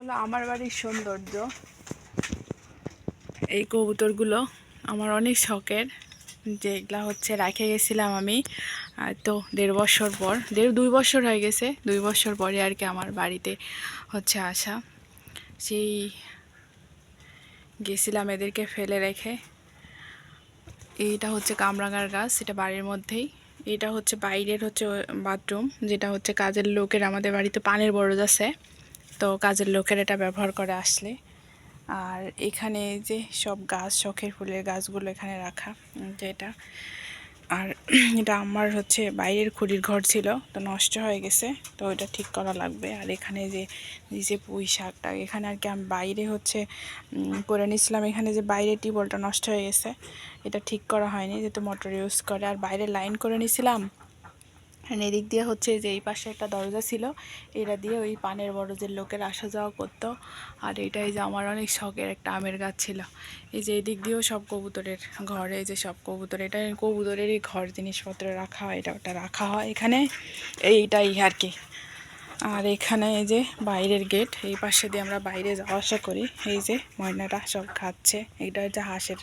হলো আমার বাড়ির সৌন্দর্য। এই কবুতরগুলো আমার অনেক শখের যেগুলা হচ্ছে রাখে গেছিলাম আমি তো দেড় বছর পর, দেড় দুই বছর হয়ে গেছে, দুই বছর পরে আর কি আমার বাড়িতে হচ্ছে আসা। সেই গেছিলাম এদেরকে ফেলে রেখে। এইটা হচ্ছে কামরাঙার গাছ, এটা বাড়ির মধ্যেই। এটা হচ্ছে বাইরের হচ্ছে বাথরুম, যেটা হচ্ছে কাজের লোকের আমাদের বাড়িতে পানের বরজ আছে। তো কাজের লোকের এটা ব্যবহার করে আসলে। আর এখানে যে সব গাছ শখের ফুলের গাছগুলো এখানে রাখা উম, যেটা আর এটা আমার হচ্ছে বাইরের খুঁড়ির ঘর ছিল তো নষ্ট হয়ে গেছে তো এটা ঠিক করা লাগবে। আর এখানে যে যে পুঁই শাকটা এখানে আর কি আমি বাইরে হচ্ছে করে নিয়েছিলাম এখানে যে বাইরে টিউবওয়েলটা নষ্ট হয়ে গেছে এটা ঠিক করা হয়নি যেহেতু মোটর ইউজ করে। আর বাইরে লাইন করে নিয়েছিলাম আর এদিক দিয়ে হচ্ছে যে এই পাশে একটা দরজা ছিল, এটা দিয়ে ওই পানের বড়জের লোকের আসা যাওয়া করতো। আর এটাই যে আমার অনেক শখের একটা আমের গাছ ছিল। এই যে এদিক দিয়েও সব কবুতরের ঘরে যে সব কবুতর, এটা কবুতরেরই ঘর, জিনিসপত্র রাখা হয়, এটা ওটা রাখা হয় এখানে। এইটাই আর কি। আর এখানে এই যে বাইরের গেট, এই পাশে দিয়ে আমরা বাইরে যাওয়া আসা করি। এই যে ময়নাটা সব খাচ্ছে এটা হচ্ছে হাঁসের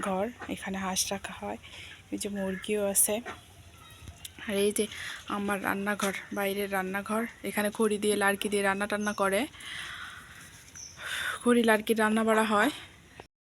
ঘর, এখানে হাঁস রাখা হয়। এই যে মুরগিও আছে। আর এই যে আমার রান্নাঘর, বাইরের রান্নাঘর, এখানে খড়ি দিয়ে লাড়কি দিয়ে রান্না টান্না করে। খড়ি লাড়কি রান্না বাড়া হয়।